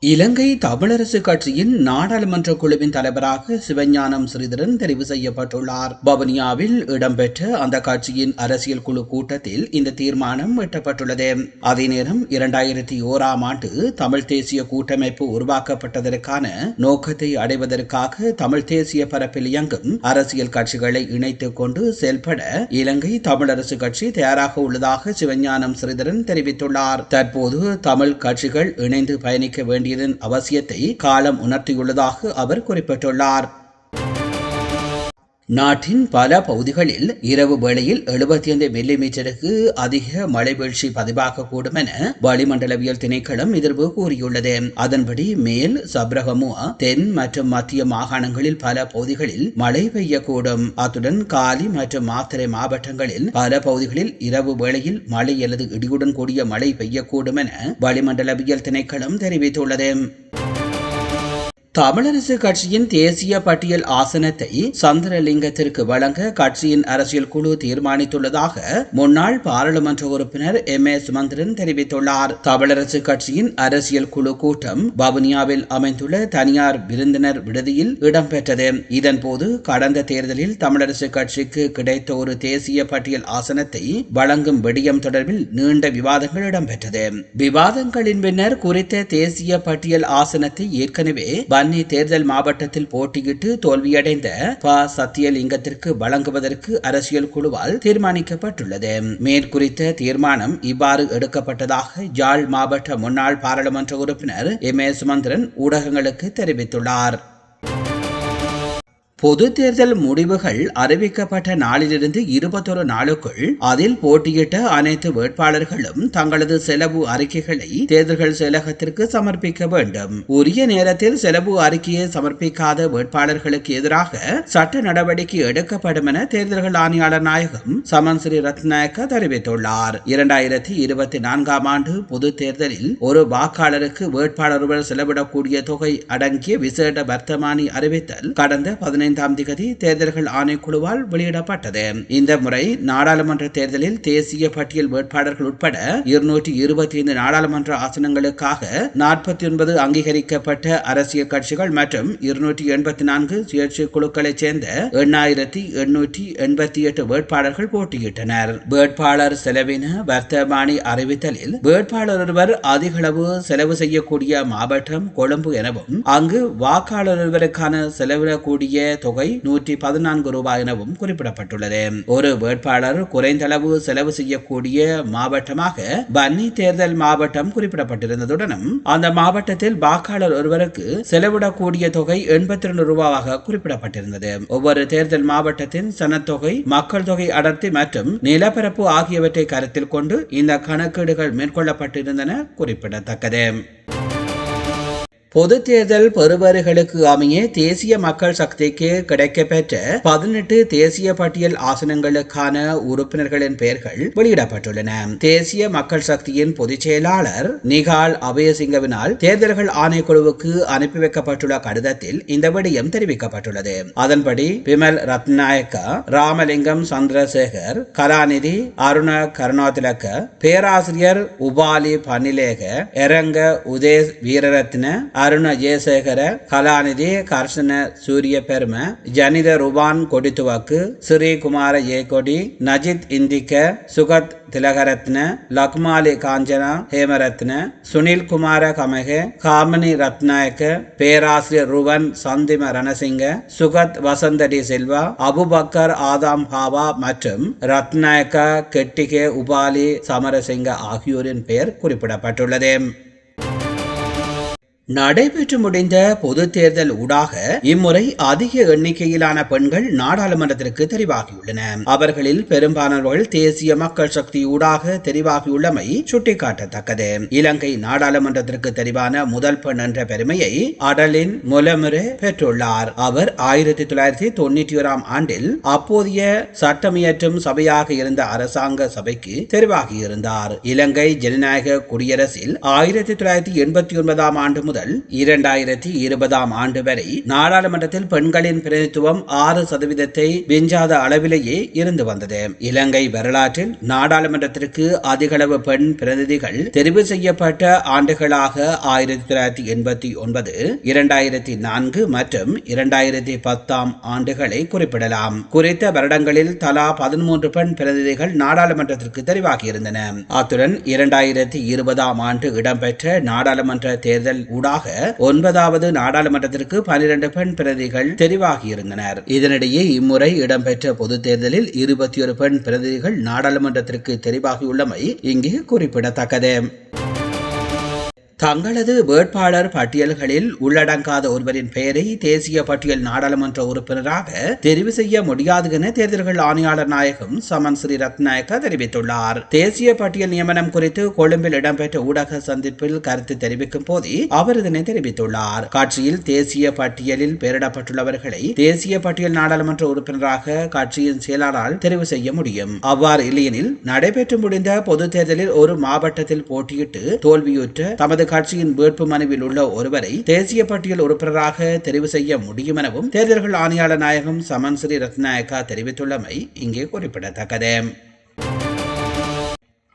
இலங்கை தமிழரசு கட்சியின் நாடாளுமன்ற குழுவின் தலைவராக சிவஞானம் ஸ்ரீதரன் தெரிவு செய்யப்பட்டுள்ளார். வவுனியாவில் இடம்பெற்ற அந்த கட்சியின் அரசியல் குழு கூட்டத்தில் இந்த தீர்மானம் எட்டப்பட்டுள்ளது. அதே நேரம் இரண்டாயிரத்தி ஓராம் ஆண்டு தமிழ் தேசிய கூட்டமைப்பு உருவாக்கப்பட்டதற்கான நோக்கத்தை அடைவதற்காக தமிழ் தேசிய பரப்பில் இயங்கும் அரசியல் கட்சிகளை இணைத்துக் கொண்டு செயல்பட இலங்கை தமிழரசு கட்சி தயாராக உள்ளதாக சிவஞானம் ஸ்ரீதரன் தெரிவித்துள்ளார். தற்போது தமிழ் கட்சிகள் இணைந்து பயணிக்க வேண்டிய வேண்டியதன் அவசியத்தை காலம் உணர்த்தியுள்ளதாக அவர் குறிப்பிட்டுள்ளார். நாட்டின் பல பகுதிகளில் இரவு வேளையில் எழுபத்தி ஐந்து மில்லி மீட்டருக்கு அதிக மழை வீழ்ச்சி பதிவாகக்கூடும் என வளிமண்டலவியல் திணைக்களம் எதிர்ப்பு கூறியுள்ளது. அதன்படி மேல் சப்ரகமுவா தென் மற்றும் மத்திய மாகாணங்களில் பல பகுதிகளில் மழை பெய்யக்கூடும். அத்துடன் காலி மற்றும் மாத்தரை மாவட்டங்களில் பல பகுதிகளில் இரவு வேளையில் மழை அல்லது இடியுடன் கூடிய மழை பெய்யக்கூடும் என வளிமண்டலவியல் திணைக்களம் தெரிவித்துள்ளது. தமிழரசு கட்சியின் தேசிய பட்டியல் ஆசனத்தை சந்திரலிங்கத்திற்கு வழங்க கட்சியின் அரசியல் குழு தீர்மானித்துள்ளதாக முன்னாள் பாராளுமன்ற உறுப்பினர் எம். ஏ சுமந்திரன் தெரிவித்துள்ளார். தமிழரசு கட்சியின் அரசியல் குழு கூட்டம் வவுனியாவில் அமைந்துள்ள தனியார் விருந்தினர் விடுதியில் இடம்பெற்றது. இதன்போது கடந்த தேர்தலில் தமிழரசு கட்சிக்கு கிடைத்த ஒரு தேசிய பட்டியல் ஆசனத்தை வழங்கும் விடயம் தொடர்பில் நீண்ட விவாதங்கள் இடம்பெற்றது. விவாதங்களின் பின்னர் குறித்த தேசிய பட்டியல் ஆசனத்தை ஏற்கனவே வன்னி தேர்தல் மாவட்டத்தில் போட்டியிட்டு தோல்வியடைந்த ப. சத்தியலிங்கத்திற்கு வழங்குவதற்கு அரசியல் குழுவால் தீர்மானிக்கப்பட்டுள்ளது. மேற்குறித்த தீர்மானம் இவ்வாறு எடுக்கப்பட்டதாக யாழ் மாவட்ட முன்னாள் பாராளுமன்ற உறுப்பினர் எம். ஏ. சுமந்திரன் ஊடகங்களுக்கு தெரிவித்துள்ளார். பொது தேர்தல் முடிவுகள் அறிவிக்கப்பட்ட நாளிலிருந்து இருபத்தொரு நாளுக்குள் அதில் போட்டியிட்ட அனைத்து வேட்பாளர்களும் தங்களது செலவு அறிக்கைகளை தேர்தல்கள் செயலகத்திற்கு சமர்ப்பிக்க வேண்டும். உரிய நேரத்தில் செலவு அறிக்கையை சமர்ப்பிக்காத வேட்பாளர்களுக்கு எதிராக சட்ட நடவடிக்கை எடுக்கப்படும் என தேர்தல்கள் ஆணையாளர் நாயகம் சமன் ஸ்ரீ ரத்நாயக்க தெரிவித்துள்ளார். இரண்டாயிரத்தி இருபத்தி நான்காம் ஆண்டு பொது தேர்தலில் ஒரு வாக்காளருக்கு வேட்பாளர் செலவிடக்கூடிய தொகை அடங்கிய விசேட வர்த்தமானி அறிவித்தல் கடந்த பதினைந்து பதினைந்தாம் திகதி தேர்தல்கள் ஆணைக்குழுவால் வெளியிடப்பட்டது. இந்த முறை நாடாளுமன்ற தேர்தலில் தேசிய பட்டியல் வேட்பாளர்கள் உட்பட இருநூற்றி இருபத்தி ஐந்து நாடாளுமன்ற ஆசனங்களுக்காக நாற்பத்தி ஒன்பது அங்கீகரிக்கப்பட்ட அரசியல் கட்சிகள் மற்றும் இருநூற்றி எண்பத்தி நான்கு சுயேட்சை குழுக்களைச் சேர்ந்த எண்ணாயிரத்தி எண்ணூற்றி எண்பத்தி எட்டு வேட்பாளர்கள் போட்டியிட்டனர். வேட்பாளர் செலவின வர்த்தமானி அறிவித்தலில் வேட்பாளர் ஒருவர் அதிகளவு செலவு செய்யக்கூடிய மாவட்டம் கொழும்பு எனவும் அங்கு வாக்காளர் ஒருவருக்கான செலவிடக்கூடிய தொகை நூற்றி பதினான்கு ரூபாய் எனவும் குறிப்பிடப்பட்டுள்ளது. ஒரு வேட்பாளர் குறைந்தளவு செலவு செய்யக்கூடிய மாவட்டமாக பன்னி தேர்தல் மாவட்டம் குறிப்பிடப்பட்டிருந்ததுடனும் அந்த மாவட்டத்தில் வாக்காளர் ஒருவருக்கு செலவிடக்கூடிய தொகை எண்பத்தி ரெண்டு ரூபாவாக குறிப்பிடப்பட்டிருந்தது. ஒவ்வொரு தேர்தல் மாவட்டத்தின் சனத்தொகை மக்கள் தொகை அடர்த்தி மற்றும் நிலப்பரப்பு ஆகியவற்றை கருத்தில் கொண்டு இந்த கணக்கீடுகள் மேற்கொள்ளப்பட்டிருந்தன குறிப்பிடத்தக்கது. பொது தேர்தல் பெறுபவர்களுக்கு அமைய தேசிய மக்கள் சக்திக்கு கிடைக்கப்பெற்ற பதினெட்டு தேசிய பட்டியல் ஆசனங்களுக்கான உறுப்பினர்களின் பெயர்கள் வெளியிடப்பட்டுள்ளன. தேசிய மக்கள் சக்தியின் பொதுச் செயலாளர் நிகால் அபயசிங்கவினால் தேர்தல்கள் ஆணைக்குழுவுக்கு அனுப்பி வைக்கப்பட்டுள்ள கடிதத்தில் இந்த விடயம் தெரிவிக்கப்பட்டுள்ளது. அதன்படி விமல் ரத்நாயக்கா ராமலிங்கம் சந்திரசேகர் கலாநிதி அருண கருணாதிலக்க பேராசிரியர் உபாலி பனிலேக எரங்க உதேஷ் வீரரத்ன ಅರುಣ ಜಯಶೇಖರ ಕಲಾನಿಧಿ ಕರ್ಷಣ ಸೂರ್ಯ ಪೆರ್ಮ ಜನಿದ ರುಬಾನ್ ಕೊಡಿತುವಕ್ ಶ್ರೀ ಕುಮಾರ ಜೇಕೊಡಿ ನಜಿತ್ ಇಂದಿಕ ಸುಗತ್ ತಿಲಕರತ್ನ ಲಕ್ಮಾಲಿ ಕಾಂಚನ ಹೇಮರತ್ನ ಸುನಿಲ್ ಕುಮಾರ ಕಮಗೆ ಕಾಮನಿ ರತ್ನಾಯಕ பேராசிரியர் ருவன் சந்திம ரணசிங்க சுகத் வசந்தடி செல்வா அபுபக்கர் ஆதாம் ஹாவா மற்றும் ரத்நாயக்க கெட்டிகே உபாலி சமரசிங்க ஆகியோரின் பெயர் குறிப்பிடப்பட்டுள்ளது நடைபெற்று முடிந்த பொது தேர்தல் ஊடாக இம்முறை அதிக எண்ணிக்கையிலான பெண்கள் நாடாளுமன்றத்திற்கு தெரிவாகியுள்ளன. அவர்களில் பெரும்பாலானவர்கள் தேசிய மக்கள் சக்தி ஊடாக தெரிவாகியுள்ளமை சுட்டிக்காட்டத்தக்கது. இலங்கை நாடாளுமன்றத்திற்கு தெரிவான முதல் பெண் என்ற பெருமையை அடலின் முலமுறை பெற்றுள்ளார். அவர் ஆயிரத்தி தொள்ளாயிரத்தி தொண்ணூற்றி ஓராம் ஆண்டில் அப்போதைய சட்டமியற்றும் சபையாக இருந்த அரசாங்க சபைக்கு தெரிவாகியிருந்தார். இலங்கை ஜனநாயக குடியரசில் ஆயிரத்தி தொள்ளாயிரத்தி எண்பத்தி ஒன்பதாம் ஆண்டு முதல் முதல் இரண்டாயிரத்தி இருபதாம் ஆண்டு வரை நாடாளுமன்றத்தில் பெண்களின் பிரதித்துவம் ஆறு சதவீதத்தை விஞ்சாத அளவிலேயே இருந்து வந்தது. இலங்கை வரலாற்றில் நாடாளுமன்றத்திற்கு அதிகளவு பெண் பிரதிநிதிகள் தெரிவு செய்யப்பட்ட ஆண்டுகளாக ஆயிரத்தி தொள்ளாயிரத்தி எண்பத்தி ஒன்பது இரண்டாயிரத்தி நான்கு மற்றும் இரண்டாயிரத்தி பத்தாம் ஆண்டுகளை குறிப்பிடலாம். குறித்த வருடங்களில் தலா பதிமூன்று பெண் பிரதிநிதிகள் நாடாளுமன்றத்திற்கு தெரிவாகியிருந்தன. அத்துடன் இரண்டாயிரத்தி இருபதாம் ஆண்டு இடம்பெற்ற நாடாளுமன்ற தேர்தல் ஊடாக ஒன்பதாவது நாடாளுமன்றத்திற்கு பனிரெண்டு பெண் பிரதிகள் தெரிவாகியிருந்தனர். இதனிடையே இம்முறை இடம்பெற்ற பொது தேர்தலில் இருபத்தி ஒரு பெண் பிரதிநிதிகள் நாடாளுமன்றத்திற்கு தெரிவாகியுள்ளமை இங்கே குறிப்பிடத்தக்கது. தங்களது வேட்பாளர் பட்டியல்களில் உள்ளடங்காத ஒருவரின் பெயரை தேசிய பட்டியல் நாடாளுமன்ற உறுப்பினராக தெரிவு செய்ய முடியாது என தேர்தல்கள் ஆணையாளர் நாயகம் சமன் ஸ்ரீ ரத்நாயக்க தெரிவித்துள்ளார். தேசிய பட்டியல் நியமனம் குறித்து கொழும்பில் இடம்பெற்ற ஊடக சந்திப்பில் கருத்து தெரிவிக்கும் போதே அவர் இதனை தெரிவித்துள்ளார். காட்சியில் தேசிய பட்டியலில் பெயரிடப்பட்டுள்ளவர்களை தேசிய பட்டியல் நாடாளுமன்ற உறுப்பினராக கட்சியின் செயலாளரால் தெரிவு செய்ய முடியும். அவ்வாறு இல்லையெனில் நடைபெற்று முடிந்த பொது தேர்தலில் ஒரு மாவட்டத்தில் போட்டியிட்டு தோல்வியுற்ற தமது கட்சியின் வேட்பு மனுவில் உள்ள ஒருவரை தேசிய பட்டியல் உறுப்பினராக தெரிவு செய்ய முடியும் எனவும் தேர்தல்கள் ஆணையாளர் நாயகம் சமன் ஸ்ரீ ரத்நாயக்கா தெரிவித்துள்ளமை இங்கே குறிப்பிடத்தக்கது.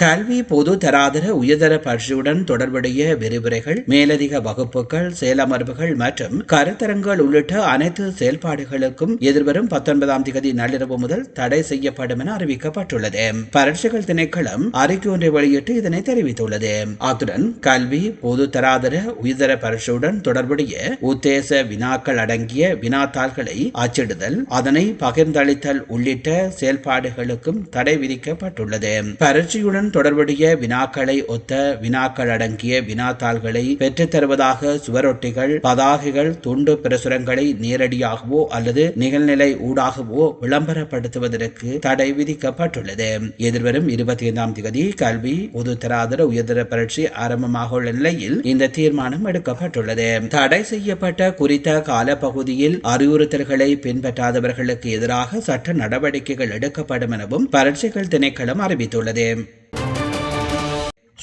கல்வி பொது தராதர உயர்தர பயிற்சியுடன் தொடர்புடைய விரிவுரைகள் மேலதிக வகுப்புகள் செயலமர்வுகள் மற்றும் கருத்தரங்கள் உள்ளிட்ட அனைத்து செயல்பாடுகளுக்கும் எதிர்வரும் பத்தொன்பதாம் தேதி நள்ளிரவு முதல் தடை செய்யப்படும் என அறிவிக்கப்பட்டுள்ளது. பரீட்சைகள் திணைக்களம் அறிக்கை ஒன்றை வெளியிட்டு இதனை தெரிவித்துள்ளது. அத்துடன் கல்வி பொது தராதர உயர்தர பரீட்சையுடன் தொடர்புடைய உத்தேச வினாக்கள் அடங்கிய வினாத்தாள்களை அச்சிடுதல் அதனை பகிர்ந்தளித்தல் உள்ளிட்ட செயல்பாடுகளுக்கும் தடை விதிக்கப்பட்டுள்ளது. பரீட்சையுடன் தொடர்புடைய வினாக்களை ஒத்த வினாக்கள் அடங்கிய வினாத்தாள்களை பெற்றுத்தருவதாக சுவரொட்டிகள் பதாகைகள் துண்டு பிரசுரங்களை நேரடியாகவோ அல்லது நிகழ்நிலை ஊடாகவோ விளம்பரப்படுத்துவதற்கு தடை விதிக்கப்பட்டுள்ளது. எதிர்வரும் இருபத்தி ஐந்தாம் தேதி கல்வி பொதுத்தராதர உயர்தர பரீட்சை ஆரம்பமாக உள்ள நிலையில் இந்த தீர்மானம் எடுக்கப்பட்டுள்ளது. தடை செய்யப்பட்ட குறித்த காலப்பகுதியில் அறிவுறுத்தல்களை பின்பற்றாதவர்களுக்கு எதிராக சட்ட நடவடிக்கைகள் எடுக்கப்படும் எனவும் பரீட்சைகள் திணைக்களம் அறிவித்துள்ளது.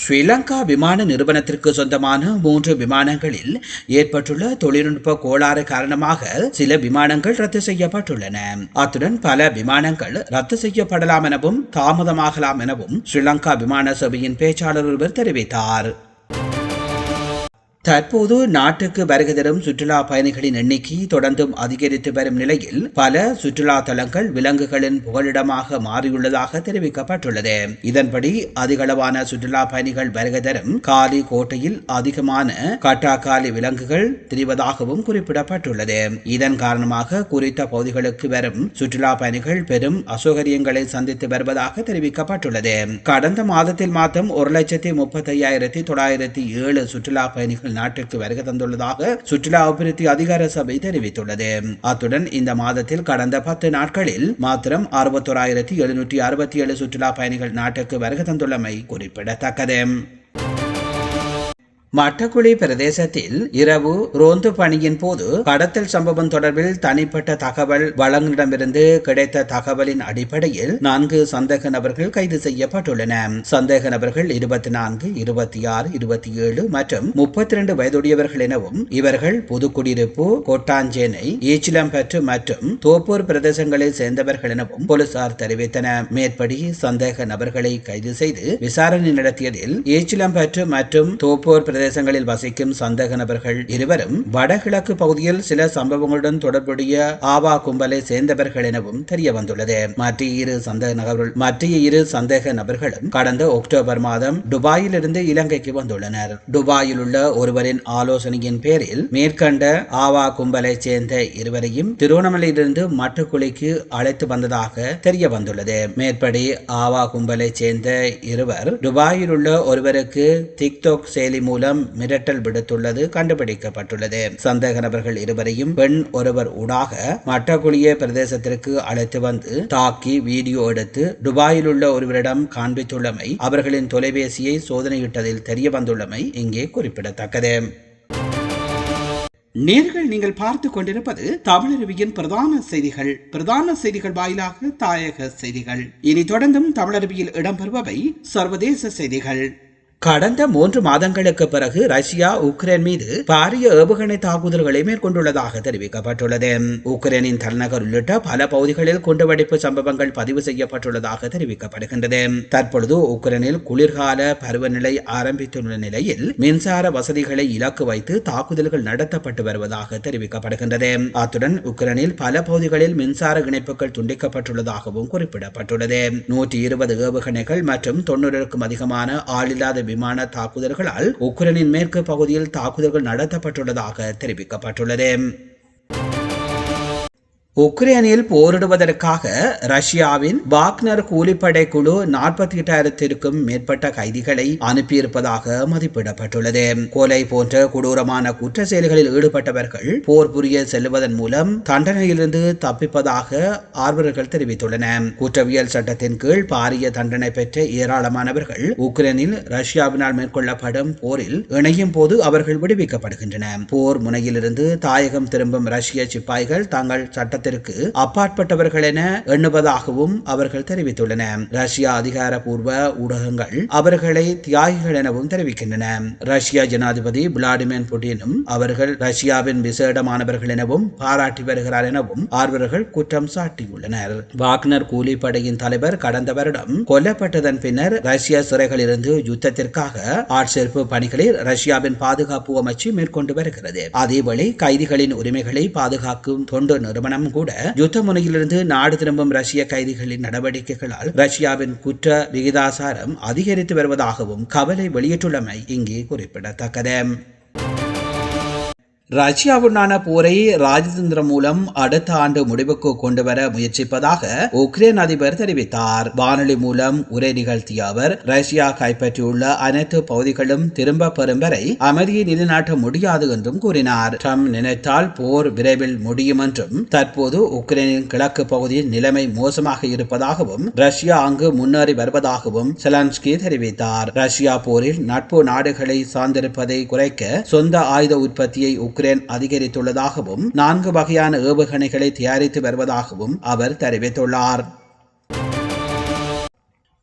ஸ்ரீலங்கா விமான நிறுவனத்திற்கு சொந்தமான மூன்று விமானங்களில் ஏற்பட்டுள்ள தொழில்நுட்ப கோளாறு காரணமாக சில விமானங்கள் ரத்து செய்யப்பட்டுள்ளன. அத்துடன் பல விமானங்கள் ரத்து செய்யப்படலாம் எனவும் தாமதமாகலாம் எனவும் ஸ்ரீலங்கா விமான சபையின் பேச்சாளர் ஒருவர் தெரிவித்தார். தற்போது நாட்டுக்கு வருகை தரும் சுற்றுலா பயணிகளின் எண்ணிக்கை தொடர்ந்தும் அதிகரித்து வரும் நிலையில் பல சுற்றுலா தலங்கள் விலங்குகளின் புகலிடமாக மாறியுள்ளதாக தெரிவிக்கப்பட்டுள்ளது. இதன்படி அதிகளவான சுற்றுலா பயணிகள் வருகை தரும் காலி கோட்டையில் அதிகமான கட்டாக்காலி விலங்குகள் திரிவதாகவும் குறிப்பிடப்பட்டுள்ளது. இதன் காரணமாக குறித்த பகுதிகளுக்கு வரும் சுற்றுலா பயணிகள் பெரும் அசௌகரியங்களை சந்தித்து வருவதாக தெரிவிக்கப்பட்டுள்ளது. கடந்த மாதத்தில் மாதம் ஒரு லட்சத்தி முப்பத்தி ஐயாயிரத்தி தொள்ளாயிரத்தி ஏழு சுற்றுலா பயணிகள் நாட்டிற்கு வருகை தந்துள்ளதாக சுற்றுலா அபிவிருத்தி அதிகார சபை தெரிவித்துள்ளது. அத்துடன் இந்த மாதத்தில் கடந்த பத்து நாட்களில் மாத்திரம் அறுபத்தோராயிரத்தி எழுநூற்றி அறுபத்தி ஏழு சுற்றுலா பயணிகள் நாட்டுக்கு வருகை தந்துள்ளமை குறிப்பிடத்தக்கது. மட்டக்குழி பிரதேசத்தில் இரவு ரோந்து பணியின் போது கடத்தல் சம்பவம் தொடர்பில் தனிப்பட்ட தகவல் வழங்கிடமிருந்து கிடைத்த தகவலின் அடிப்படையில் நான்கு சந்தேக நபர்கள் கைது செய்யப்பட்டுள்ளன. சந்தேக நபர்கள் இருபத்தி நான்கு இருபத்தி ஆறு இருபத்தி ஏழு மற்றும் முப்பத்தி இரண்டு வயதுடையவர்கள் எனவும் இவர்கள் புதுக்குடியிருப்பு கொட்டாஞ்சேனை ஈச்சிலம்பற்று மற்றும் தோப்பூர் பிரதேசங்களை சேர்ந்தவர்கள் எனவும் போலீசார் தெரிவித்தனர். மேற்படி சந்தேக நபர்களை கைது செய்து விசாரணை நடத்தியதில் ஈச்சிலம்பற்று மற்றும் தோப்பூர் பிரதேச பிரதேசங்களில் வசிக்கும் சந்தேக நபர்கள் இருவரும் வடகிழக்கு பகுதியில் சில சம்பவங்களுடன் தொடர்புடைய ஆவா கும்பலை சேர்ந்தவர்கள் எனவும் தெரிய வந்துள்ளது மற்ற இரு சந்தேக நபர்கள் மற்ற இரு சந்தேக நபர்களும் கடந்த அக்டோபர் மாதம் துபாயில் இருந்து இலங்கைக்கு வந்துள்ளனர். துபாயில் உள்ள ஒருவரின் ஆலோசனையின் பேரில் மேற்கண்ட ஆவா கும்பலை சேர்ந்த இருவரையும் திருவண்ணாமலையிலிருந்து மட்டுக்குழிக்கு அழைத்து வந்ததாக தெரிய வந்துள்ளது மேற்படி ஆவா கும்பலை சேர்ந்த இருவர் துபாயில் உள்ள ஒருவருக்கு டிக்டாக் செயலி மூலம் மூலம் மிரட்டல் விடுத்துள்ளது கண்டுபிடிக்கப்பட்டுள்ளது. சந்தேக நபர்கள் இருவரையும் பெண் ஒருவர் ஊடாக மட்டக்குழிய பிரதேசத்திற்கு அழைத்து வந்து தாக்கி வீடியோ எடுத்து துபாயில் உள்ள ஒருவரிடம் காண்பித்துள்ளமை அவர்களின் தொலைபேசியை சோதனையிட்டதில் தெரிய வந்துள்ளமை இங்கே குறிப்பிடத்தக்கது. நேர்கள் நீங்கள் பார்த்து கொண்டிருப்பது தமிழருவியின் பிரதான செய்திகள். பிரதான செய்திகள் வாயிலாக தாயக செய்திகள். இனி தொடர்ந்தும் தமிழருவியில் இடம்பெறுபவை சர்வதேச செய்திகள். கடந்த மூன்று மாதங்களுக்கு பிறகு ரஷ்யா உக்ரைன் மீது பாரிய ஏவுகணை தாக்குதல்களை மேற்கொண்டுள்ளதாக தெரிவிக்கப்பட்டுள்ளது. உக்ரைனின் தலைநகர் உள்ளிட்ட பல பகுதிகளில் குண்டுவெடிப்பு சம்பவங்கள் பதிவு செய்யப்பட்டுள்ளதாக தெரிவிக்கப்படுகின்றது. தற்பொழுது உக்ரைனில் குளிர்கால பருவநிலை ஆரம்பித்துள்ள நிலையில் மின்சார வசதிகளை இலக்கு வைத்து தாக்குதல்கள் நடத்தப்பட்டு வருவதாக தெரிவிக்கப்படுகின்றது. அத்துடன் உக்ரைனில் பல பகுதிகளில் மின்சார இணைப்புகள் துண்டிக்கப்பட்டுள்ளதாகவும் குறிப்பிடப்பட்டுள்ளது. நூற்றி இருபது ஏவுகணைகள் மற்றும் தொன்னூறுக்கும் அதிகமான ஆளில்லாத விமான தாக்குதல்களால் உக்ரைனின் மேற்கு பகுதியில் தாக்குதல்கள் நடத்தப்பட்டுள்ளதாக தெரிவிக்கப்பட்டுள்ளது. உக்ரைனில் போரிடுவதற்காக ரஷ்யாவின் வாக்னர் கூலிப்படை குழு நாற்பத்தி எட்டாயிரத்திற்கும் மேற்பட்ட கைதிகளை அனுப்பியிருப்பதாக மதிப்பிடப்பட்டுள்ளது. கொலை போன்ற கொடூரமான குற்ற செயல்களில் ஈடுபட்டவர்கள் போர் புரிய செல்வதன் மூலம் தண்டனையிலிருந்து தப்பிப்பதாக ஆர்வலர்கள் தெரிவித்துள்ளனர் குற்றவியல் சட்டத்தின் கீழ் பாரிய தண்டனை பெற்ற ஏராளமானவர்கள் உக்ரைனில் ரஷ்யாவினால் மேற்கொள்ளப்படும் போரில் இணையும் போது அவர்கள் விடுவிக்கப்படுகின்றனர் போர் முனையிலிருந்து தாயகம் திரும்பும் ரஷ்ய சிப்பாய்கள் தங்கள் சட்டத்தை சட்டத்திற்கு அப்பாற்பட்டவர்கள் என எண்ணுவதாகவும் அவர்கள் தெரிவித்துள்ளனர் ரஷ்யா அதிகாரப்பூர்வ ஊடகங்கள் அவர்களை தியாகிகள் எனவும் தெரிவிக்கின்றன. ரஷ்யா ஜனாதிபதி விளாடிமிர் புட்டினும் அவர்கள் ரஷ்யாவின் விசேடமானவர்கள் எனவும் பாராட்டி வருகிறார் எனவும் ஆர்வலர்கள் குற்றம் சாட்டியுள்ளனர். வாக்னர் கூலிப்படையின் தலைவர் கடந்த வருடம் கொல்லப்பட்டதன் பின்னர் ரஷ்ய சிறைகளிலிருந்து யுத்தத்திற்காக ஆட்சேர்ப்பு பணிகளில் ரஷ்யாவின் பாதுகாப்பு அமைச்சு மேற்கொண்டு வருகிறது. அதேவேளை கைதிகளின் உரிமைகளை பாதுகாக்கும் தொண்டு நிறுவனம் கூட யுத்த முனையிலிருந்து நாடு திரும்பும் ரஷ்ய கைதிகளின் நடவடிக்கைகளால் ரஷ்யாவின் குற்ற விகிதாசாரம் அதிகரித்து வருவதாகவும் கவலை வெளியிட்டுள்ளமை இங்கே குறிப்பிடத்தக்கது. ரஷ்யாவுடனான போரை ராஜதந்திரம் மூலம் அடுத்த ஆண்டு முடிவுக்கு கொண்டு வர முயற்சிப்பதாக உக்ரைன் அதிபர் தெரிவித்தார். வானொலி மூலம் உரை நிகழ்த்திய அவர் ரஷ்யா கைப்பற்றியுள்ள அனைத்து பகுதிகளும் திரும்ப பெறும் வரை அமைதியை நிலைநாட்ட முடியாது என்றும் கூறினார். ட்ரம்ப் நினைத்தால் போர் விரைவில் முடியும் என்றும் தற்போது உக்ரைனின் கிழக்கு பகுதியில் நிலைமை மோசமாக இருப்பதாகவும் ரஷ்யா அங்கு முன்னேறி வருவதாகவும் செலான்ஸ்கி தெரிவித்தார். ரஷ்யா போரில் நட்பு நாடுகளை சார்ந்திருப்பதை குறைக்க சொந்த ஆயுத உற்பத்தியை உக்ரைன் அதிகரித்துள்ளதாகவும் நான்கு வகையான ஏவுகணைகளை தயாரித்து வருவதாகவும் அவர் தெரிவித்துள்ளார்.